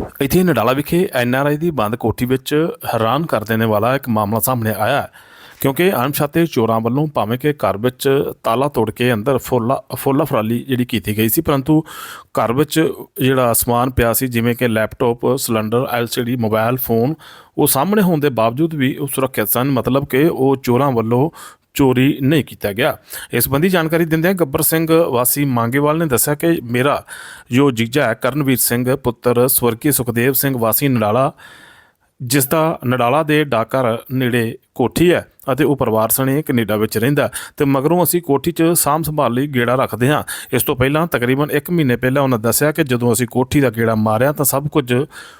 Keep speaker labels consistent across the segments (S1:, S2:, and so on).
S1: ਇੱਥੇ ਨਡਾਲਾ ਵਿਖੇ ਐਨਆਰਆਈ ਦੀ ਬੰਦ ਕੋਠੀ ਵਿੱਚ ਹੈਰਾਨ ਕਰ ਦੇਣ ਵਾਲਾ ਇੱਕ ਮਾਮਲਾ ਸਾਹਮਣੇ ਆਇਆ ਹੈ, ਕਿਉਂਕਿ ਅਣਪਛਾਤੇ ਚੋਰਾਂ ਵੱਲੋਂ ਭਾਵੇਂ ਕਿ ਘਰ ਵਿੱਚ ਤਾਲਾ ਤੋੜ ਕੇ ਅੰਦਰ ਫੋਲਾ ਫੋਲਾ ਫਰਾਲੀ ਜਿਹੜੀ ਕੀਤੀ ਗਈ ਸੀ, ਪਰੰਤੂ ਘਰ ਵਿੱਚ ਜਿਹੜਾ ਸਮਾਨ ਪਿਆ ਸੀ, ਜਿਵੇਂ ਕਿ laptop, cylinder LCD mobile, phone, ਉਹ ਸਾਹਮਣੇ ਹੋਣ ਦੇ ਬਾਵਜੂਦ ਵੀ ਉਹ ਸੁਰੱਖਿਅਤ ਸਨ। ਮਤਲਬ ਕਿ ਉਹ ਚੋਰਾਂ ਵੱਲੋਂ ਚੋਰੀ ਨਹੀਂ ਕੀਤਾ ਗਿਆ। ਇਸ ਸੰਬੰਧੀ ਜਾਣਕਾਰੀ ਦਿੰਦਿਆਂ ਗੱਬਰ ਸਿੰਘ ਵਾਸੀ ਮੰਗੇਵਾਲ ਨੇ ਦੱਸਿਆ ਕਿ ਮੇਰਾ ਜੋ ਜੀਜਾ ਹੈ, ਕਰਨਵੀਰ ਸਿੰਘ, ਪੁੱਤਰ ਸਵਰਗੀ ਸੁਖਦੇਵ ਸਿੰਘ ਵਾਸੀ ਨਡਾਲਾ ਜਿਸ ਦਾ ਨਡਾਲਾ ਦੇ ਡਾਕਰ ਨੇੜੇ ਕੋਠੀ ਹੈ ਅਤੇ ਉਹ ਪਰਿਵਾਰ ਸਣੇ ਕੈਨੇਡਾ ਵਿੱਚ ਰਹਿੰਦਾ ਹੈ ਤੇ ਮਗਰੋਂ ਅਸੀਂ ਕੋਠੀ 'ਚ ਸਾਂਭ ਸੰਭਾਲ ਲਈ ਗੇੜਾ ਰੱਖਦੇ ਹਾਂ। ਇਸ ਤੋਂ ਪਹਿਲਾਂ ਤਕਰੀਬਨ 1 ਮਹੀਨੇ ਪਹਿਲਾਂ ਉਹਨਾਂ ਦੱਸਿਆ ਕਿ ਜਦੋਂ ਅਸੀਂ ਕੋਠੀ ਦਾ ਗੇੜਾ ਮਾਰਿਆ ਤਾਂ ਸਭ ਕੁਝ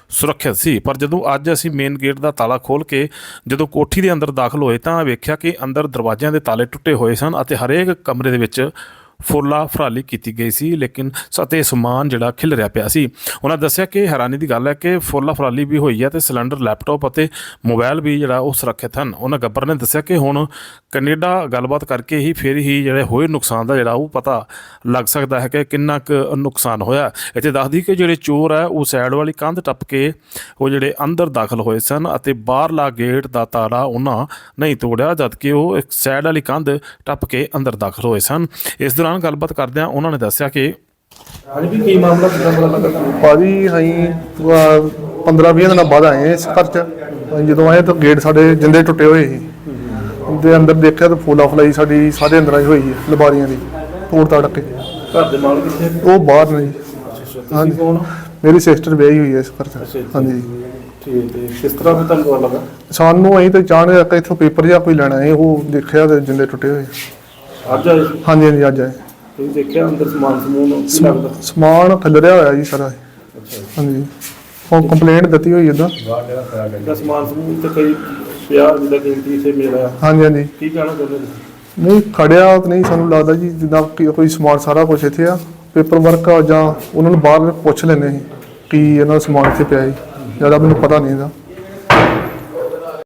S1: ਸੁਰੱਖਿਅਤ ਸੀ। ਪਰ ਜਦੋਂ ਅੱਜ ਅਸੀਂ ਮੇਨ ਗੇਟ ਦਾ ਤਾਲਾ ਖੋਲ ਕੇ ਜਦੋਂ ਕੋਠੀ ਦੇ ਅੰਦਰ ਦਾਖਲ ਹੋਏ ਤਾਂ ਵੇਖਿਆ ਕਿ ਅੰਦਰ ਦਰਵਾਜ਼ਿਆਂ ਦੇ ਤਾਲੇ ਟੁੱਟੇ ਹੋਏ ਸਨ ਅਤੇ ਹਰੇਕ ਕਮਰੇ ਦੇ ਵਿੱਚ ਫੁੱਲਾ ਫਰਾਲੀ ਕੀਤੀ ਗਈ ਸੀ, ਲੇਕਿਨ ਸਤੇ ਸਮਾਨ ਜਿਹੜਾ ਖਿਲ ਰਿਹਾ ਪਿਆ ਸੀ। ਉਹਨਾਂ ਦੱਸਿਆ ਕਿ ਹੈਰਾਨੀ ਦੀ ਗੱਲ ਹੈ ਕਿ ਫੁੱਲਾ ਫਰਾਲੀ ਵੀ ਹੋਈ ਹੈ ਤੇ ਸਿਲੰਡਰ, ਲੈਪਟਾਪ ਅਤੇ ਮੋਬਾਈਲ ਵੀ ਜਿਹੜਾ ਉਹ ਸੁਰੱਖਿਅਤ ਹਨ। ਉਹਨਾਂ ਗੱਬਰ ਨੇ ਦੱਸਿਆ ਕਿ ਹੁਣ ਕੈਨੇਡਾ ਗੱਲਬਾਤ ਕਰਕੇ ਹੀ ਫਿਰ ਹੀ ਜਿਹੜੇ ਹੋਏ ਨੁਕਸਾਨ ਦਾ ਜਿਹੜਾ ਉਹ ਪਤਾ ਲੱਗ ਸਕਦਾ ਹੈ ਕਿ ਕਿੰਨਾ ਕੁ ਨੁਕਸਾਨ ਹੋਇਆ। ਇੱਥੇ ਦੱਸਦੀ ਕਿ ਜਿਹੜੇ ਚੋਰ ਹੈ, ਉਹ ਸਾਈਡ ਵਾਲੀ ਕੰਧ ਟੱਪ ਕੇ ਉਹ ਜਿਹੜੇ ਅੰਦਰ ਦਾਖਲ ਹੋਏ ਸਨ ਅਤੇ ਬਾਹਰਲਾ ਗੇਟ ਦਾ ਤਾਲਾ ਉਹਨਾਂ ਨਹੀਂ ਤੋੜਿਆ, ਜਦਕਿ ਉਹ ਇੱਕ ਸਾਈਡ ਵਾਲੀ ਕੰਧ ਟੱਪ ਕੇ ਅੰਦਰ ਦਾਖਲ ਹੋਏ ਸਨ। ਇਸ ਦੌਰਾਨ ਗੱਲਬਾਤ ਕਰਦਿਆਂ ਉਹਨਾਂ ਨੇ ਦੱਸਿਆ ਕਿ
S2: ਅੱਜ ਵੀ ਕੀ ਮਾਮਲਾ ਕਿਦਾਂ ਪਤਾ ਲੱਗਾ ਤੁਹਾਨੂੰ?
S3: ਭਾਜੀ ਅਸੀਂ 15 20 ਦਿਨਾਂ ਬਾਅਦ ਆਏ ਹਾਂ ਇਸ ਘਰ ਚ। ਅਸੀਂ ਜਦੋਂ ਆਏ ਤਾਂ ਗੇਟ ਸਾਡੇ ਜਿੰਦੇ ਟੁੱਟੇ ਹੋਏ ਸੀ। ਦੇ ਅੰਦਰ ਦੇਖਿਆ ਤਾਂ ਫੁੱਲਾ ਫਲਾਈ ਸਾਡੀ ਸਾਡੇ ਅੰਦਰਾਂ 'ਚ ਹੋਈ ਹੈ ਲਬਾਰੀਆਂ ਦੀ ਤੋੜ ਤੜ ਕੇ।
S2: ਘਰ ਦੇ ਮਾਲਕ ਕਿੱਥੇ
S3: ਉਹ ਬਾਹਰ ਨੇ ਜੀ।
S2: ਤੁਸੀਂ ਕੌਣ ਹੋ?
S3: ਮੇਰੀ ਸਿਸਟਰ ਵਿਆਹੀ ਹੋਈ ਹੈ ਇਸ ਘਰ ਚ। ਹਾਂਜੀ।
S2: ਠੀਕ ਹੈ ਕਿਸ ਤਰ੍ਹਾਂ ਫਿਰ ਤੁਹਾਨੂੰ ਪਤਾ ਲੱਗਾ?
S3: ਸਾਨੂੰ ਅਸੀਂ ਤਾਂ ਚਾਹਣੇ ਕਿ ਇੱਥੋਂ ਪੇਪਰ ਜਾਂ ਕੋਈ ਲੈਣਾ ਹੈ ਉਹ ਦੇਖਿਆ ਤੇ ਜਿੰਦੇ ਟੁੱਟੇ ਹੋਏ।
S2: ਅੱਜ ਆਏ ਸੀ?
S3: ਹਾਂਜੀ ਹਾਂਜੀ ਅੱਜ ਆਏ।
S2: ਤੁਸੀਂ ਦੇਖਿਆ ਅੰਦਰ ਸਮਾਨ ਸਮੂਨ ਕੀ ਲੱਗਦਾ?
S3: ਸਮਾਨ ਖਿਲਰਿਆ ਹੋਇਆ ਜੀ ਸਾਰਾ। ਹਾਂਜੀ। ਉਹ ਕੰਪਲੇਂਟ ਦਿੱਤੀ ਹੋਈ ਇਦਾਂ
S2: ਇਹਦਾ ਸਮਾਨ ਸਮੂਨ ਤੇ ਕਈ ਪਿਆ ਜਿਹਦਾ ਕੀਮਤੀ ਇਥੇ ਮਿਲਿਆ
S3: ਹਾਂਜੀ ਹਾਂਜੀ।
S2: ਕੀ ਕਹਿਣਾ ਚਾਹੁੰਦੇ ਤੁਸੀਂ?
S3: ਨਹੀਂ ਖੜਿਆ ਤਾਂ ਨਹੀਂ ਸਾਨੂੰ ਲੱਗਦਾ ਜੀ ਜਿੱਦਾਂ ਕਿ ਕੋਈ ਸਮਾਨ ਸਾਰਾ ਕੁਝ ਇੱਥੇ ਆ। ਪੇਪਰ ਵਰਕ ਆ ਜਾਂ ਉਹਨਾਂ ਨੂੰ ਬਾਹਰ ਪੁੱਛ ਲੈਂਦੇ ਸੀ ਕਿ ਇਹਨਾਂ ਦਾ ਸਮਾਨ ਇੱਥੇ ਪਿਆ ਹੈ ਜ਼ਿਆਦਾ ਮੈਨੂੰ ਪਤਾ ਨਹੀਂ ਇਹਦਾ।